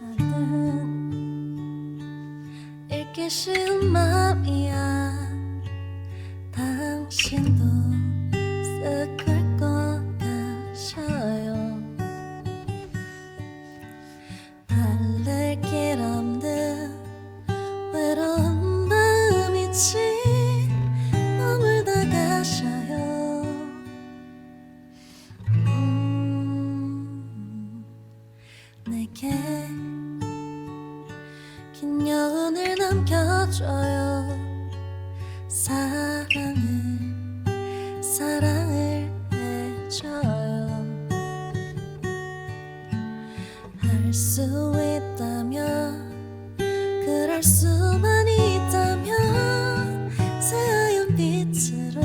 나는 읽기 쉬운 마음이야. 당신도 쓱을 거다셔요. 달랠 길 없는 외로운 마음이지 내게 긴 여운을 남겨줘요. 사랑을 사랑을 해줘요. 할수 있다면 그럴 수만 있다면 새하얀 빛으로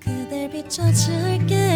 그댈 비춰줄게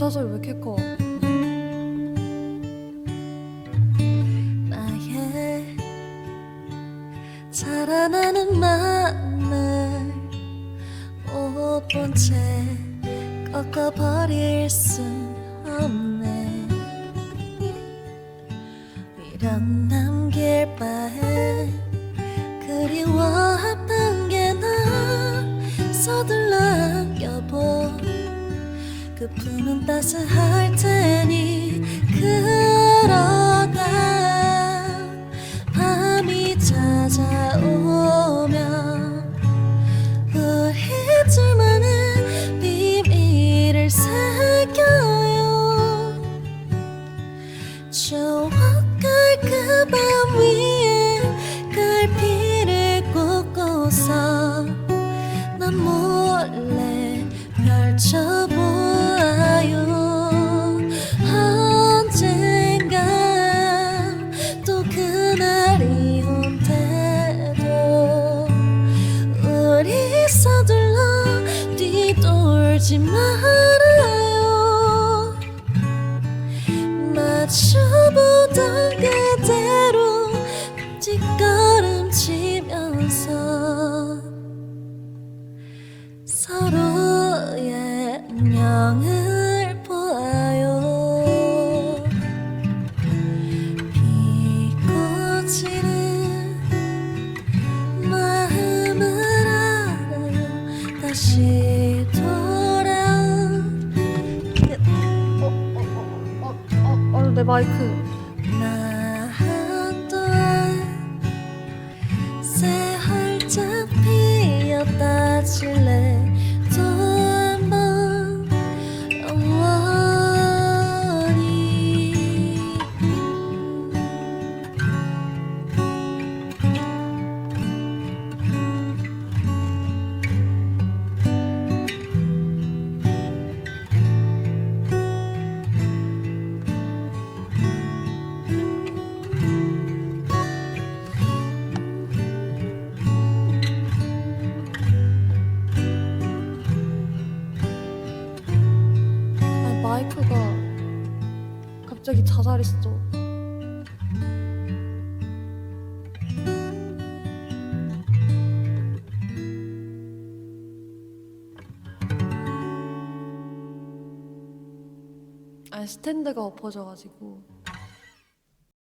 기타 소리 왜 이렇게 커? 나의 자라나는 마음을 못본채 꺾어버릴 순 그 품은 따스할 테니 그러다 밤이 찾아오면 우리 둘만의 비밀을 새겨요. 추억할 그 밤 위에 갈피를 꽂고서 난 몰래 펼쳐보 지 말아요. 마주보던 그대로 뒷걸음치면서 서로의 안녕을 보아요. 피고 지는 마음을 알아요. 다시 돌아 내 마이크. 갑자기 자살했어. 아, 스탠드가 엎어져가지고